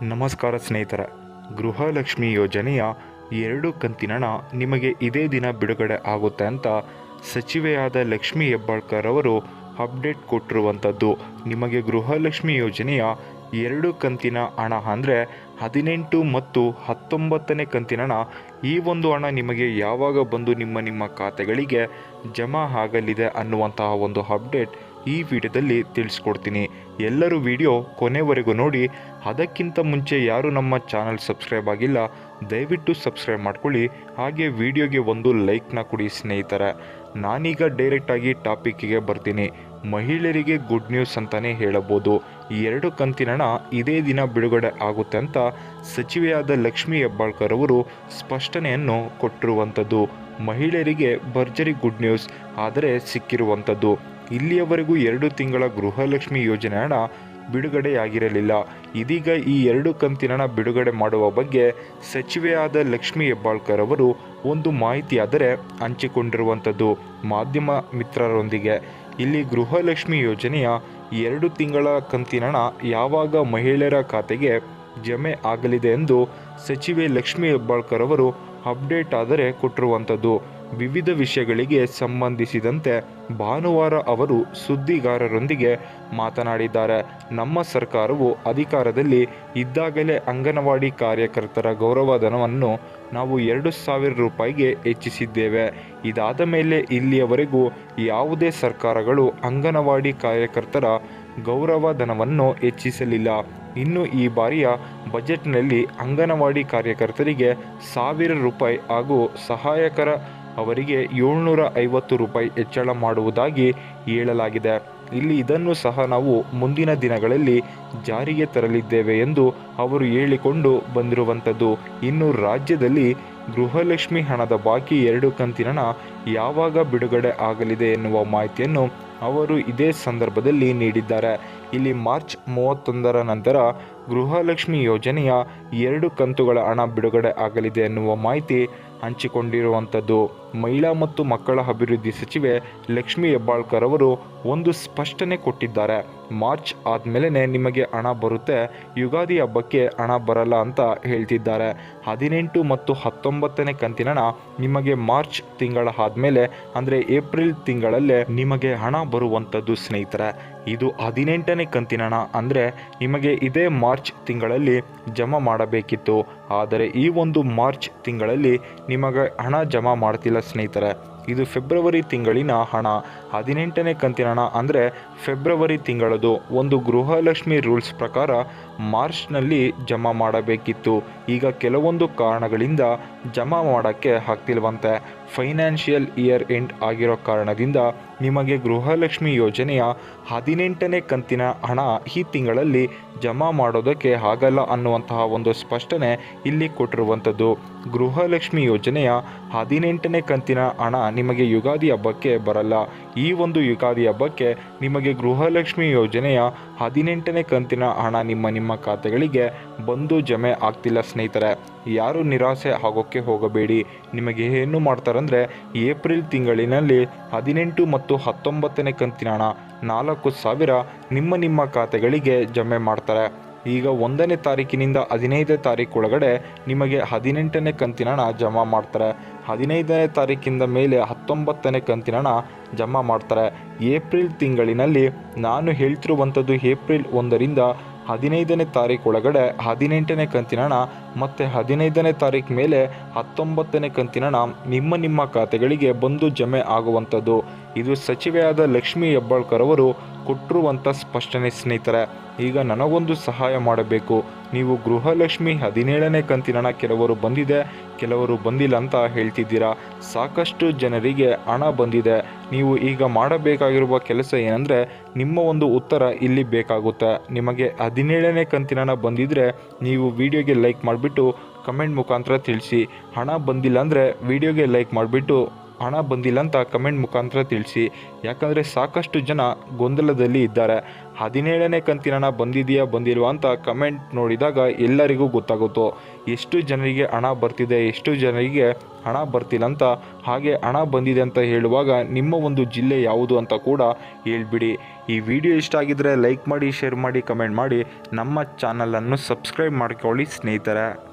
ನಮಸ್ಕಾರ ಸ್ನೇಹಿತರ, ಗೃಹಲಕ್ಷ್ಮಿ ಯೋಜನೆಯ ಎರಡು ಕಂತಿನ ಹಣ ನಿಮಗೆ ಇದೇ ದಿನ ಬಿಡುಗಡೆ ಆಗುತ್ತೆ ಅಂತ ಸಚಿವೆಯಾದ ಲಕ್ಷ್ಮಿ ಹೆಬ್ಬಾಳ್ಕರ್ ಅವರು ಅಪ್ಡೇಟ್ ಕೊಟ್ಟಿರುವಂಥದ್ದು. ನಿಮಗೆ ಗೃಹಲಕ್ಷ್ಮಿ ಯೋಜನೆಯ ಎರಡು ಕಂತಿನ ಹಣ ಅಂದರೆ ಹದಿನೆಂಟು ಮತ್ತು ಹತ್ತೊಂಬತ್ತನೇ ಕಂತಿನ ಹಣ ಈ ಒಂದು ಹಣ ನಿಮಗೆ ಯಾವಾಗ ಬಂದು ನಿಮ್ಮ ನಿಮ್ಮ ಖಾತೆಗಳಿಗೆ ಜಮಾ ಆಗಲಿದೆ ಅನ್ನುವಂತಹ ಒಂದು ಅಪ್ಡೇಟ್ ಈ ವಿಡಿಯೋದಲ್ಲಿ ತಿಳಿಸ್ಕೊಡ್ತೀನಿ. ಎಲ್ಲರೂ ವಿಡಿಯೋ ಕೊನೆವರೆಗೂ ನೋಡಿ, ಅದಕ್ಕಿಂತ ಮುಂಚೆ ಯಾರು ನಮ್ಮ ಚಾನಲ್ ಸಬ್ಸ್ಕ್ರೈಬ್ ಆಗಿಲ್ಲ, ದಯವಿಟ್ಟು ಸಬ್ಸ್ಕ್ರೈಬ್ ಮಾಡ್ಕೊಳ್ಳಿ. ಹಾಗೆ ವಿಡಿಯೋಗೆ ಒಂದು ಲೈಕ್ನ ಕೊಡಿ ಸ್ನೇಹಿತರೆ. ನಾನೀಗ ಡೈರೆಕ್ಟಾಗಿ ಟಾಪಿಕ್ಕಿಗೆ ಬರ್ತೀನಿ. ಮಹಿಳೆಯರಿಗೆ ಗುಡ್ ನ್ಯೂಸ್ ಅಂತಲೇ ಹೇಳಬಹುದು. ಈ ಎರಡು ಕಂತಿನ ಹಣ ಇದೇ ದಿನ ಬಿಡುಗಡೆ ಆಗುತ್ತೆ ಅಂತ ಸಚಿವೆಯಾದ ಲಕ್ಷ್ಮಿ ಹೆಬ್ಬಾಳ್ಕರ್ ಅವರು ಸ್ಪಷ್ಟನೆಯನ್ನು ಕೊಟ್ಟಿರುವಂಥದ್ದು. ಮಹಿಳೆಯರಿಗೆ ಭರ್ಜರಿ ಗುಡ್ ನ್ಯೂಸ್ ಆದರೆ ಸಿಕ್ಕಿರುವಂಥದ್ದು. ಇಲ್ಲಿಯವರೆಗೂ ಎರಡು ತಿಂಗಳ ಗೃಹಲಕ್ಷ್ಮಿ ಯೋಜನೆ ಹಣ ಬಿಡುಗಡೆಯಾಗಿರಲಿಲ್ಲ. ಇದೀಗ ಈ ಎರಡು ಕಂತಿನ ಹಣ ಬಿಡುಗಡೆ ಮಾಡುವ ಬಗ್ಗೆ ಸಚಿವೆಯಾದ ಲಕ್ಷ್ಮಿ ಹೆಬ್ಬಾಳ್ಕರ್ ಅವರು ಒಂದು ಮಾಹಿತಿಯಾದರೆ ಹಂಚಿಕೊಂಡಿರುವಂಥದ್ದು ಮಾಧ್ಯಮ ಮಿತ್ರರೊಂದಿಗೆ. ಇಲ್ಲಿ ಗೃಹಲಕ್ಷ್ಮಿ ಯೋಜನೆಯ ಎರಡು ತಿಂಗಳ ಕಂತಿನ ಹಣ ಯಾವಾಗ ಮಹಿಳೆಯರ ಖಾತೆಗೆ ಜಮೆ ಆಗಲಿದೆ ಎಂದು ಸಚಿವೆ ಲಕ್ಷ್ಮಿ ಹೆಬ್ಬಾಳ್ಕರ್ ಅವರು ಅಪ್ಡೇಟ್ ಆದರೆ ಕೊಟ್ಟಿರುವಂಥದ್ದು. ವಿವಿಧ ವಿಷಯಗಳಿಗೆ ಸಂಬಂಧಿಸಿದಂತೆ ಭಾನುವಾರ ಅವರು ಸುದ್ದಿಗಾರರೊಂದಿಗೆ ಮಾತನಾಡಿದ್ದಾರೆ. ನಮ್ಮ ಸರ್ಕಾರವು ಅಧಿಕಾರದಲ್ಲಿ ಇದ್ದಾಗಲೇ ಅಂಗನವಾಡಿ ಕಾರ್ಯಕರ್ತರ ಗೌರವಧನವನ್ನು ನಾವು ಎರಡು ಸಾವಿರ ರೂಪಾಯಿಗೆ ಹೆಚ್ಚಿಸಿದ್ದೇವೆ. ಇದಾದ ಮೇಲೆ ಇಲ್ಲಿಯವರೆಗೂ ಯಾವುದೇ ಸರ್ಕಾರಗಳು ಅಂಗನವಾಡಿ ಕಾರ್ಯಕರ್ತರ ಗೌರವಧನವನ್ನು ಹೆಚ್ಚಿಸಲಿಲ್ಲ. ಇನ್ನು ಈ ಬಾರಿಯ ಬಜೆಟ್ನಲ್ಲಿ ಅಂಗನವಾಡಿ ಕಾರ್ಯಕರ್ತರಿಗೆ ಸಾವಿರ ರೂಪಾಯಿ ಹಾಗೂ ಸಹಾಯಕರ ಅವರಿಗೆ ಏಳ್ನೂರ ಐವತ್ತು ರೂಪಾಯಿ ಹೆಚ್ಚಳ ಮಾಡುವುದಾಗಿ ಹೇಳಲಾಗಿದೆ. ಇಲ್ಲಿ ಇದನ್ನು ಸಹ ನಾವು ಮುಂದಿನ ದಿನಗಳಲ್ಲಿ ಜಾರಿಗೆ ತರಲಿದ್ದೇವೆ ಎಂದು ಅವರು ಹೇಳಿಕೊಂಡು ಬಂದಿರುವಂಥದ್ದು. ಇನ್ನು ರಾಜ್ಯದಲ್ಲಿ ಗೃಹಲಕ್ಷ್ಮಿ ಹಣದ ಬಾಕಿ ಎರಡು ಕಂತಿನ ಯಾವಾಗ ಬಿಡುಗಡೆ ಆಗಲಿದೆ ಎನ್ನುವ ಮಾಹಿತಿಯನ್ನು ಅವರು ಇದೇ ಸಂದರ್ಭದಲ್ಲಿ ನೀಡಿದ್ದಾರೆ. ಇಲ್ಲಿ ಮಾರ್ಚ್ ಮೂವತ್ತೊಂದರ ನಂತರ ಗೃಹಲಕ್ಷ್ಮಿ ಯೋಜನೆಯ ಎರಡು ಕಂತುಗಳ ಹಣ ಬಿಡುಗಡೆ ಆಗಲಿದೆ ಎನ್ನುವ ಮಾಹಿತಿ ಹಂಚಿಕೊಂಡಿರುವಂಥದ್ದು. ಮಹಿಳಾ ಮತ್ತು ಮಕ್ಕಳ ಅಭಿವೃದ್ಧಿ ಸಚಿವೆ ಲಕ್ಷ್ಮಿ ಹೆಬ್ಬಾಳ್ಕರ್ ಅವರು ಒಂದು ಸ್ಪಷ್ಟನೆ ಕೊಟ್ಟಿದ್ದಾರೆ. ಮಾರ್ಚ್ ಆದಮೇಲೆ ನಿಮಗೆ ಹಣ ಬರುತ್ತೆ, ಯುಗಾದಿ ಹಬ್ಬಕ್ಕೆ ಹಣ ಬರಲ್ಲ ಅಂತ ಹೇಳ್ತಿದ್ದಾರೆ. ಹದಿನೆಂಟು ಮತ್ತು ಹತ್ತೊಂಬತ್ತನೇ ಕಂತಿನ ನಿಮಗೆ ಮಾರ್ಚ್ ತಿಂಗಳ ಆದಮೇಲೆ, ಅಂದರೆ ಏಪ್ರಿಲ್ ತಿಂಗಳಲ್ಲೇ ನಿಮಗೆ ಹಣ ಬರುವಂಥದ್ದು ಸ್ನೇಹಿತರೆ. ಇದು ಹದಿನೆಂಟನೇ ಕಂತಿನ ಅಂದರೆ ನಿಮಗೆ ಇದೇ ಮಾರ್ಚ್ ತಿಂಗಳಲ್ಲಿ ಜಮಾ ಮಾಡಬೇಕಿತ್ತು. ಆದರೆ ಈ ಒಂದು ಮಾರ್ಚ್ ತಿಂಗಳಲ್ಲಿ ನಿಮಗೆ ಹಣ ಜಮಾ ಮಾಡ್ತಿಲ್ಲ ಸ್ನೇಹಿತರೆ, ಇದು ಫೆಬ್ರವರಿ ತಿಂಗಳಿನ ಹಣ. ಹದಿನೆಂಟನೇ ಕಂತಿನ ಹಣ ಅಂದರೆ ಫೆಬ್ರವರಿ ತಿಂಗಳದು. ಒಂದು ಗೃಹಲಕ್ಷ್ಮಿ ರೂಲ್ಸ್ ಪ್ರಕಾರ ಮಾರ್ಚ್ನಲ್ಲಿ ಜಮಾ ಮಾಡಬೇಕಿತ್ತು. ಈಗ ಕೆಲವೊಂದು ಕಾರಣಗಳಿಂದ ಜಮಾ ಮಾಡೋಕ್ಕೆ ಆಗ್ತಿಲ್ವಂತೆ. ಫೈನಾನ್ಷಿಯಲ್ ಇಯರ್ ಎಂಡ್ ಆಗಿರೋ ಕಾರಣದಿಂದ ನಿಮಗೆ ಗೃಹಲಕ್ಷ್ಮಿ ಯೋಜನೆಯ ಹದಿನೆಂಟನೇ ಕಂತಿನ ಹಣ ಈ ತಿಂಗಳಲ್ಲಿ ಜಮಾ ಮಾಡೋದಕ್ಕೆ ಆಗಲ್ಲ ಅನ್ನುವಂತಹ ಒಂದು ಸ್ಪಷ್ಟನೆ ಇಲ್ಲಿ ಕೊಟ್ಟಿರುವಂಥದ್ದು. ಗೃಹಲಕ್ಷ್ಮಿ ಯೋಜನೆಯ ಹದಿನೆಂಟನೇ ಕಂತಿನ ಹಣ ನಿಮಗೆ ಯುಗಾದಿ ಹಬ್ಬಕ್ಕೆ ಬರಲ್ಲ. ಈ ಒಂದು ಯುಗಾದಿ ಹಬ್ಬಕ್ಕೆ ನಿಮಗೆ ಗೃಹಲಕ್ಷ್ಮಿ ಯೋಜನೆಯ ಹದಿನೆಂಟನೇ ಕಂತಿನ ಹಣ ನಿಮ್ಮ ನಿಮ್ಮ ಖಾತೆಗಳಿಗೆ ಬಂದು ಜಮೆ ಆಗ್ತಿಲ್ಲ ಸ್ನೇಹಿತರೆ. ಯಾರು ನಿರಾಸೆ ಆಗೋಕ್ಕೆ ಹೋಗಬೇಡಿ. ನಿಮಗೆ ಏನು ಮಾಡ್ತಾರಂದರೆ, ಏಪ್ರಿಲ್ ತಿಂಗಳಿನಲ್ಲಿ ಹದಿನೆಂಟು ಮತ್ತು ಹತ್ತೊಂಬತ್ತನೇ ಕಂತಿನ ಹಣ ನಾಲ್ಕು ಸಾವಿರ ನಿಮ್ಮ ನಿಮ್ಮ ಖಾತೆಗಳಿಗೆ ಜಮೆ ಮಾಡ್ತಾರೆ. ಈಗ ಒಂದನೇ ತಾರೀಕಿನಿಂದ ಹದಿನೈದನೇ ತಾರೀಕು ಒಳಗಡೆ ನಿಮಗೆ ಹದಿನೆಂಟನೇ ಕಂತಿನ ಹಣ ಜಮಾ ಮಾಡ್ತಾರೆ. ಹದಿನೈದನೇ ತಾರೀಕಿಂದ ಮೇಲೆ ಹತ್ತೊಂಬತ್ತನೇ ಕಂತಿನ ಹಣ ಜಮಾ ಮಾಡ್ತಾರೆ. ಏಪ್ರಿಲ್ ತಿಂಗಳಿನಲ್ಲಿ ನಾನು ಹೇಳ್ತಿರುವಂಥದ್ದು ಏಪ್ರಿಲ್ ಒಂದರಿಂದ ಹದಿನೈದನೇ ತಾರೀಕು ಒಳಗಡೆ ಹದಿನೆಂಟನೇ ಕಂತಿನ ಹಣ ಮತ್ತು ಹದಿನೈದನೇ ತಾರೀಕು ಮೇಲೆ ಹತ್ತೊಂಬತ್ತನೇ ಕಂತಿನ ಹಣ ನಿಮ್ಮ ನಿಮ್ಮ ಖಾತೆಗಳಿಗೆ ಬಂದು ಜಮೆ ಆಗುವಂಥದ್ದು. ಇದು ಸಚಿವೆಯಾದ ಲಕ್ಷ್ಮಿ ಹೆಬ್ಬಾಳ್ಕರ್ ಅವರು ಕೊಟ್ಟಿರುವಂಥ ಸ್ಪಷ್ಟನೆ ಸ್ನೇಹಿತರೆ, ಈಗ ನನಗೊಂದು ಸಹಾಯ ಮಾಡಬೇಕು. ನೀವು ಗೃಹಲಕ್ಷ್ಮಿ ಹದಿನೇಳನೇ ಕಂತಿನ ಕೆಲವರು ಬಂದಿದೆ, ಕೆಲವರು ಬಂದಿಲ್ಲ ಅಂತ ಹೇಳ್ತಿದ್ದೀರಾ? ಸಾಕಷ್ಟು ಜನರಿಗೆ ಹಣ ಬಂದಿದೆ. ನೀವು ಈಗ ಮಾಡಬೇಕಾಗಿರುವ ಕೆಲಸ ಏನಂದರೆ, ನಿಮ್ಮ ಒಂದು ಉತ್ತರ ಇಲ್ಲಿ ಬೇಕಾಗುತ್ತೆ. ನಿಮಗೆ ಹದಿನೇಳನೇ ಕಂತಿನ ಬಂದಿದ್ದರೆ ನೀವು ವಿಡಿಯೋಗೆ ಲೈಕ್ ಮಾಡಿಬಿಟ್ಟು ಕಮೆಂಟ್ ಮುಖಾಂತರ ತಿಳಿಸಿ. ಹಣ ಬಂದಿಲ್ಲ ಅಂದರೆ ವಿಡಿಯೋಗೆ ಲೈಕ್ ಮಾಡಿಬಿಟ್ಟು ಹಣ ಬಂದಿಲ್ಲ ಅಂತ ಕಮೆಂಟ್ ಮುಖಾಂತರ ತಿಳಿಸಿ. ಯಾಕಂದರೆ ಸಾಕಷ್ಟು ಜನ ಗೊಂದಲದಲ್ಲಿ ಇದ್ದಾರೆ. ಹದಿನೇಳನೇ ಕಂತಿನ ಹಣ ಬಂದಿದೆಯಾ, ಬಂದಿಲ್ವಾ ಅಂತ ಕಮೆಂಟ್ ನೋಡಿದಾಗ ಎಲ್ಲರಿಗೂ ಗೊತ್ತಾಗುತ್ತೋ. ಎಷ್ಟು ಜನರಿಗೆ ಹಣ ಬರ್ತಿದೆ, ಎಷ್ಟು ಜನರಿಗೆ ಹಣ ಬರ್ತಿಲ್ಲ ಅಂತ ಹಾಗೆ ಹಣ ಬಂದಿದೆ ಅಂತ ಹೇಳುವಾಗ ನಿಮ್ಮ ಒಂದು ಜಿಲ್ಲೆ ಯಾವುದು ಅಂತ ಕೂಡ ಹೇಳ್ಬಿಡಿ. ಈ ವಿಡಿಯೋ ಇಷ್ಟ ಆಗಿದ್ದರೆ ಲೈಕ್ ಮಾಡಿ, ಶೇರ್ ಮಾಡಿ, ಕಮೆಂಟ್ ಮಾಡಿ. ನಮ್ಮ ಚಾನಲನ್ನು ಸಬ್ಸ್ಕ್ರೈಬ್ ಮಾಡ್ಕೊಳ್ಳಿ ಸ್ನೇಹಿತರೆ.